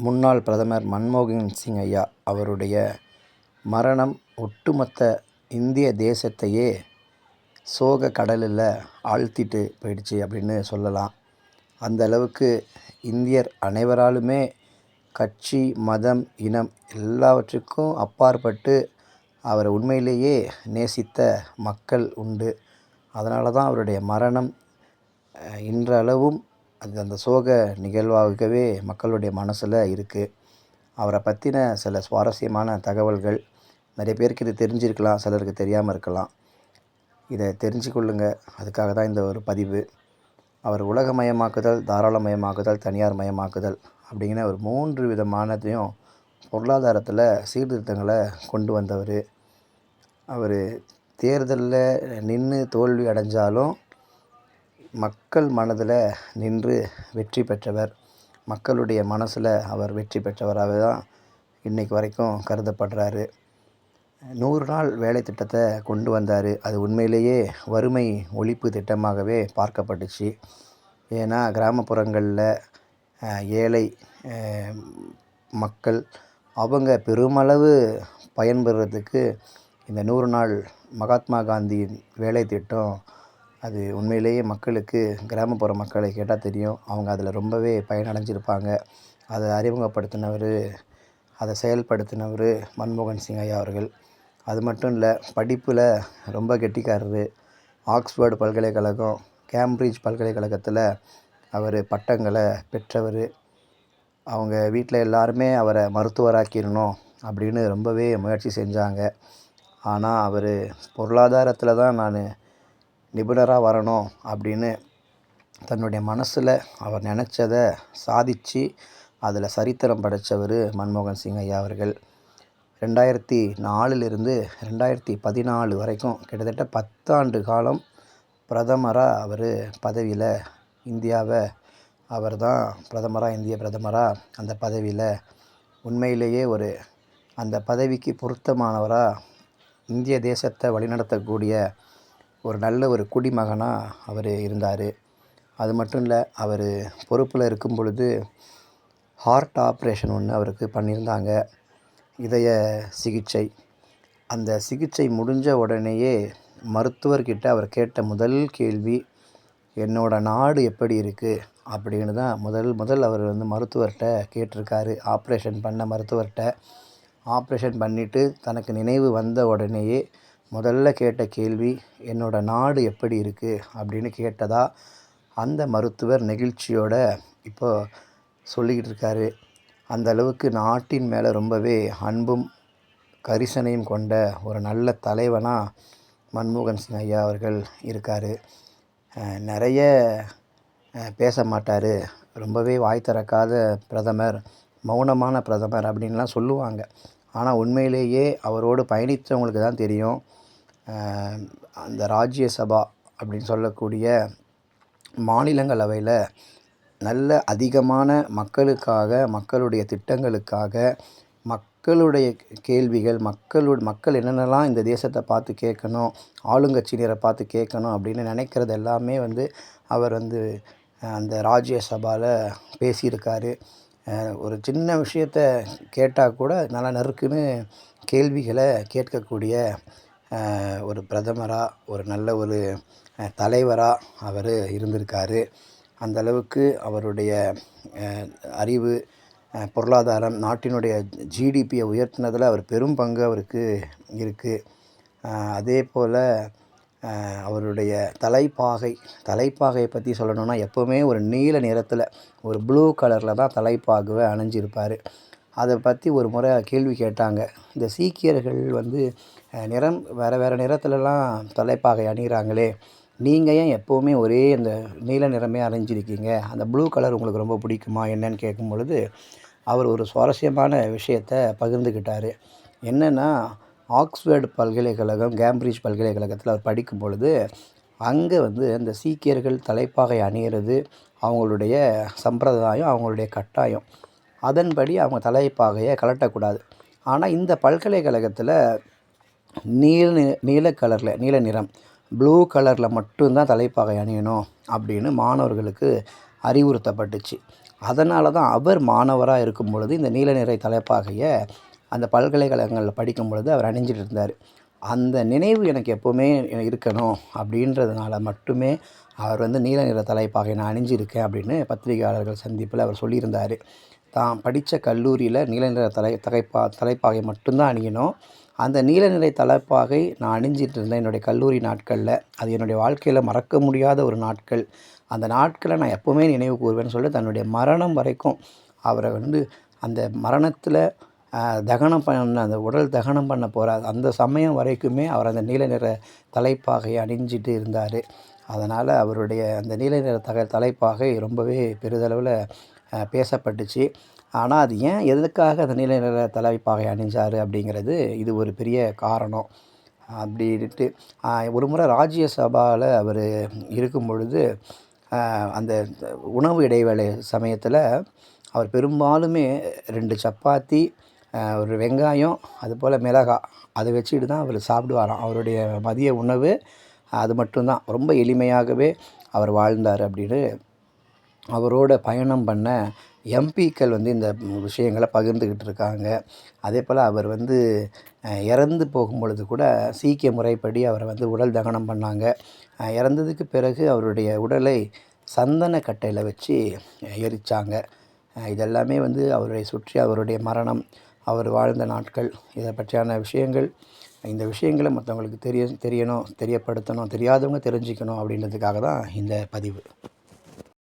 முன்னாள் பிரதமர் மன்மோகன் சிங் ஐயா அவருடைய மரணம் ஒட்டுமொத்த இந்திய தேசத்தையே சோக கடலில் ஆழ்த்திட்டு போயிடுச்சு அப்படின்னு சொல்லலாம். அந்த அளவுக்கு இந்தியர் அனைவராலுமே கட்சி மதம் இனம் எல்லாவற்றுக்கும் அப்பாற்பட்டு அவரை உண்மையிலேயே நேசித்த மக்கள் உண்டு. அதனால தான் அவருடைய மரணம் இன்றளவும் அது அந்த சோக நிகழ்வாகவே மக்களுடைய மனசில் இருக்குது அவரை பற்றின சில சுவாரஸ்யமான தகவல்கள் நிறைய பேருக்கு இது தெரிஞ்சிருக்கலாம் சிலருக்கு தெரியாமல் இருக்கலாம். இதை தெரிஞ்சு கொள்ளுங்கள் அதுக்காக தான் இந்த ஒரு பதிவு. அவர் உலகமயமாக்குதல் தாராளமயமாக்குதல் தனியார் மயமாக்குதல் அப்படிங்கிற ஒரு மூன்று விதமானதையும் பொருளாதாரத்தில் சீர்திருத்தங்களை கொண்டு வந்தவர். அவர் தேர்தலில் நின்று தோல்வி அடைஞ்சாலும் மக்கள் மனதில் நின்று வெற்றி பெற்றவர். மக்களுடைய மனசில் அவர் வெற்றி பெற்றவராக தான் இன்றைக்கு வரைக்கும் கருதப்படுறாரு. நூறு நாள் வேலை திட்டத்தை கொண்டு வந்தார். அது உண்மையிலேயே வறுமை ஒழிப்பு திட்டமாகவே பார்க்கப்பட்டுச்சு. ஏன்னா கிராமப்புறங்களில் ஏழை மக்கள் அவங்க பெருமளவு பயன்பெறுறதுக்கு இந்த நூறு நாள் மகாத்மா காந்தியின் வேலை திட்டம் அது உண்மையிலேயே மக்களுக்கு கிராமப்புற மக்களை கேட்டால் தெரியும். அவங்க அதில் ரொம்பவே பயனடைஞ்சிருப்பாங்க. அதை அறிமுகப்படுத்தினவர் அதை செயல்படுத்தினவர் மன்மோகன் சிங் ஐயா அவர்கள். அது மட்டும் இல்லை படிப்பில் ரொம்ப கெட்டிக்காரரு. ஆக்ஸ்ஃபோர்டு பல்கலைக்கழகம் கேம்பிரிட்ஜ் பல்கலைக்கழகத்தில் அவர் பட்டங்களை பெற்றவர். அவங்க வீட்டில் எல்லாருமே அவரை மருத்துவராக்கிடணும் அப்படின்னு ரொம்பவே முயற்சி செஞ்சாங்க. ஆனால் அவர் பொருளாதாரத்தில் தான் நான் நிபுணராக வரணும் அப்படின்னு தன்னுடைய மனசில் அவர் நினச்சதை சாதித்து அதில் சரித்திரம் படைத்தவர் மன்மோகன் சிங் ஐயா அவர்கள். ரெண்டாயிரத்தி நாலுலேருந்து ரெண்டாயிரத்தி பதினாலு வரைக்கும் கிட்டத்தட்ட பத்தாண்டு காலம் பிரதமராக அவர் பதவியில் இந்தியாவை அவர் தான் பிரதமராக இந்திய பிரதமராக அந்த பதவியில். உண்மையிலேயே ஒரு அந்த பதவிக்கு பொருத்தமானவராக இந்திய தேசத்தை வழிநடத்தக்கூடிய ஒரு நல்ல ஒரு குடிமகனாக அவர் இருந்தார். அது மட்டும் இல்லை அவர் பொறுப்பில் இருக்கும் பொழுது ஹார்ட் ஆப்ரேஷன் ஒன்று அவருக்கு பண்ணியிருந்தாங்க. இதய சிகிச்சை. அந்த சிகிச்சை முடிஞ்ச உடனேயே மருத்துவர்கிட்ட அவர் கேட்ட முதல் கேள்வி என்னோடய நாடு எப்படி இருக்குது அப்படின்னு தான் முதல் முதல் அவர் வந்து மருத்துவர்கிட்ட கேட்டிருக்காரு. ஆப்ரேஷன் பண்ண மருத்துவர்கிட்ட. ஆப்ரேஷன் பண்ணிவிட்டு தனக்கு நினைவு வந்த உடனேயே முதல்ல கேட்ட கேள்வி என்னோடய நாடு எப்படி இருக்குது அப்படின்னு கேட்டதா அந்த மருத்துவர் நெகிழ்ச்சியோட இப்போ சொல்லிக்கிட்டு இருக்காரு. அந்த அளவுக்கு நாட்டின் மேலே ரொம்பவே அன்பும் கரிசனையும் கொண்ட ஒரு நல்ல தலைவனாக மன்மோகன் சிங் ஐயா அவர்கள் இருக்கார். நிறைய பேச மாட்டார். ரொம்பவே வாய் திறக்காத பிரதமர் மௌனமான பிரதமர் அப்படின்லாம் சொல்லுவாங்க. ஆனால் உண்மையிலேயே அவரோடு பயணித்தவங்களுக்கு தான் தெரியும். அந்த ராஜ்யசபா அப்படின்னு சொல்லக்கூடிய மாநிலங்களவையில் நல்ல அதிகமான மக்களுக்காக மக்களுடைய திட்டங்களுக்காக மக்களுடைய கேள்விகள் மக்களோட மக்கள் என்னென்னலாம் இந்த தேசத்தை பார்த்து கேட்கணும் ஆளுங்கட்சியினரை பார்த்து கேட்கணும் அப்படின்னு நினைக்கிறது எல்லாமே வந்து அவர் வந்து அந்த ராஜ்யசபாவில் பேசியிருக்காரு. ஒரு சின்ன விஷயத்த கேட்டால் கூட நல்லா நறுக்குன்னு கேள்விகளை கேட்கக்கூடிய ஒரு பிரதமராக ஒரு நல்ல ஒரு தலைவராக அவர் இருந்திருக்காரு. அந்த அளவுக்கு அவருடைய அறிவு பொருளாதாரம் நாட்டினுடைய ஜிடிபியை உயர்த்தினதில் அவர் பெரும் பங்கு அவருக்கு இருக்குது அதே போல் அவருடைய தலைப்பாகை தலைப்பாகையை பற்றி சொல்லணுன்னா எப்போவுமே ஒரு நீல நிறத்தில் ஒரு ப்ளூ கலரில் தான் தலைப்பாகவே அணிஞ்சிருப்பார். அதை பற்றி ஒரு முறை கேள்வி கேட்டாங்க. இந்த சீக்கியர்கள் வந்து நிறம் வேறு வேறு நிறத்துலலாம் தலைப்பாகை அணிகிறாங்களே நீங்கள் ஏன் எப்போவுமே ஒரே அந்த நீல நிறமே அணிஞ்சிருக்கீங்க? அந்த ப்ளூ கலர் உங்களுக்கு ரொம்ப பிடிக்குமா? என்னன்னு கேட்கும் பொழுது அவர் ஒரு சுவாரஸ்யமான விஷயத்தை பகிர்ந்துக்கிட்டார் என்னென்னா ஆக்ஸ்ஃபோர்டு பல்கலைக்கழகம் கேம்பிரிட்ஜ் பல்கலைக்கழகத்தில் அவர் படிக்கும் பொழுது அங்கே வந்து அந்த சீக்கியர்கள் தலைப்பாகை அணியிறது அவங்களுடைய சம்பிரதாயம் அவங்களுடைய கட்டாயம். அதன்படி அவங்க தலைப்பாகையை கழட்டக்கூடாது. ஆனால் இந்த பல்கலைக்கழகத்தில் நீல நீல கலரில் நீல நிறம் ப்ளூ கலரில் மட்டும்தான் தலைப்பாகை அணியணும் அப்படின்னு மாணவர்களுக்கு அறிவுறுத்தப்பட்டுச்சு. அதனால தான் அவர் மாணவராக இருக்கும் பொழுது இந்த நீல நிறை தலைப்பாகையை அந்த பல்கலைக்கழகங்களில் படிக்கும் பொழுது அவர் அணிஞ்சிட்டு இருந்தார். அந்த நினைவு எனக்கு எப்போவுமே இருக்கணும் அப்படின்றதுனால மட்டுமே அவர் வந்து நீல நிற தலைப்பாகை நான் அணிஞ்சிருக்கேன் அப்படின்னு பத்திரிகையாளர்கள் சந்திப்பில் அவர் சொல்லியிருந்தார். தான் படித்த கல்லூரியில் நீல நிற தலை தலைப்பா தலைப்பாகை மட்டும்தான் அணியணும். அந்த நீல நிறை தலைப்பாகை நான் அணிஞ்சிட்டு இருந்தேன் என்னுடைய கல்லூரி நாட்களில். அது என்னுடைய வாழ்க்கையில் மறக்க முடியாத ஒரு நாட்கள். அந்த நாட்களை நான் எப்போவுமே நினைவு கூறுவேன்னு சொல்லி தன்னுடைய மரணம் வரைக்கும் அவரை வந்து அந்த மரணத்தில் தகனம் பண்ண அந்த உடல் தகனம் பண்ண போகிறார் அந்த சமயம் வரைக்குமே அவர் அந்த நீல நிற தலைப்பாகை அணிஞ்சிட்டு இருந்தார். அதனால் அவருடைய அந்த நீல நிற தக தலைப்பாகை ரொம்பவே பெரிதளவில் பேசப்பட்டுச்சு. ஆனால் அது ஏன் எதுக்காக அந்த நீல நிற தலைப்பாகை அணிஞ்சார் அப்படிங்கிறது இது ஒரு பெரிய காரணம். அப்படின்ட்டு ஒரு முறை ராஜ்யசபாவில் அவர் இருக்கும் பொழுது அந்த உணவு இடைவேளை சமயத்தில் அவர் பெரும்பாலுமே ரெண்டு சப்பாத்தி ஒரு வெங்காயம் அதுபோல் மிளகாய் அதை வச்சுட்டு தான் அவர் சாப்பிடுவாராம். அவருடைய மதிய உணவு அது மட்டும்தான். ரொம்ப எளிமையாகவே அவர் வாழ்ந்தார் அப்படின்னு அவரோட பயணம் பண்ண எம்பிக்கள் வந்து இந்த விஷயங்களை பகிர்ந்துக்கிட்டு இருக்காங்க. அதே போல் அவர் வந்து இறந்து போகும்பொழுது கூட சீக்கிய முறைப்படி அவரை வந்து உடல் தகனம் பண்ணாங்க. இறந்ததுக்கு பிறகு அவருடைய உடலை சந்தன கட்டையில் வச்சு எரித்தாங்க இதெல்லாமே வந்து அவரை சுற்றி அவருடைய மரணம் அவர் வாழ்ந்த நாட்கள் இதை பற்றியான விஷயங்கள் இந்த விஷயங்களை மற்றவங்களுக்கு தெரிய தெரியணும் தெரியப்படுத்தணும் தெரியாதவங்க தெரிஞ்சுக்கணும் அப்படின்றதுக்காக தான் இந்த பதிவு.